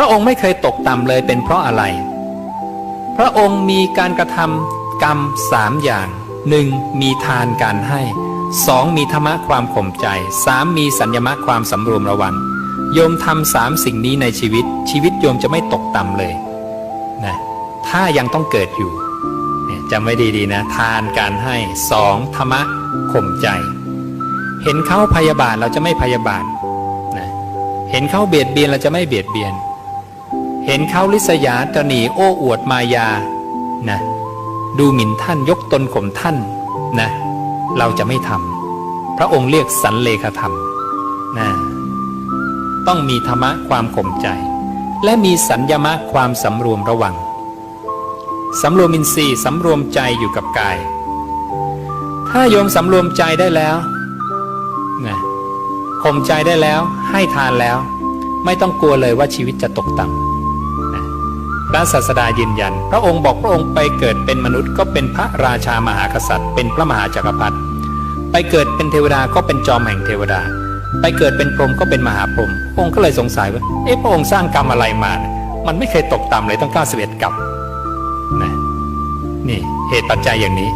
ระองค์ไม่เคยตกต่ำเลยเป็นเพราะอะไร พระองค์มีการกระทำกรรมสามอย่างหนึ่งมีทานการให้สองมีธรรมะความข่มใจสามมีสัญญมะความสำรวมระวังโยมทำสามสิ่งนี้ในชีวิต ชีวิตโยมจะไม่ตกต่ำเลยนะถ้ายังต้องเกิดอยู่จำไว้ดีๆนะ ทานการให้สองธรรมะข่มใจ เห็นเขาพยาบาทเราจะไม่พยาบาทนะเห็นเขาเบียดเบียนเราจะไม่เบียดเบียน เห็นเขาลิษยาตระหนีโอ้อวดมายานะดูหมิ่นท่านยกตนข่มท่านนะเราจะไม่ทำพระองค์เรียกสันเลขธรรมนะต้องมีธรรมะความข่มใจ และมีสัญญมะความสำรวมระวังสำรวมอินทรีย์สำรวมใจอยู่กับกาย ถ้าโยมสำรวมใจได้แล้วนะข่มใจได้แล้วให้ทานแล้ว ไม่ต้องกลัวเลยว่าชีวิตจะตกต่ำ พระศาสดายืนยัน พระองค์บอกพระองค์ไปเกิดเป็นมนุษย์ก็เป็นพระราชามหากษัตริย์ เป็นพระมหาจักรพรรดิไปเกิดเป็นเทวดาก็เป็นจอมแห่งเทวดา ไปเกิดเป็นพรหมก็เป็นมหาพรหมพระองค์ก็เลยสงสัยว่าเอ๊ะพระองค์สร้างกรรมอะไรมา มันไม่เคยตกต่ำเลยต้อง91กรรมนะนี่เหตุปัจจัยอย่างนี้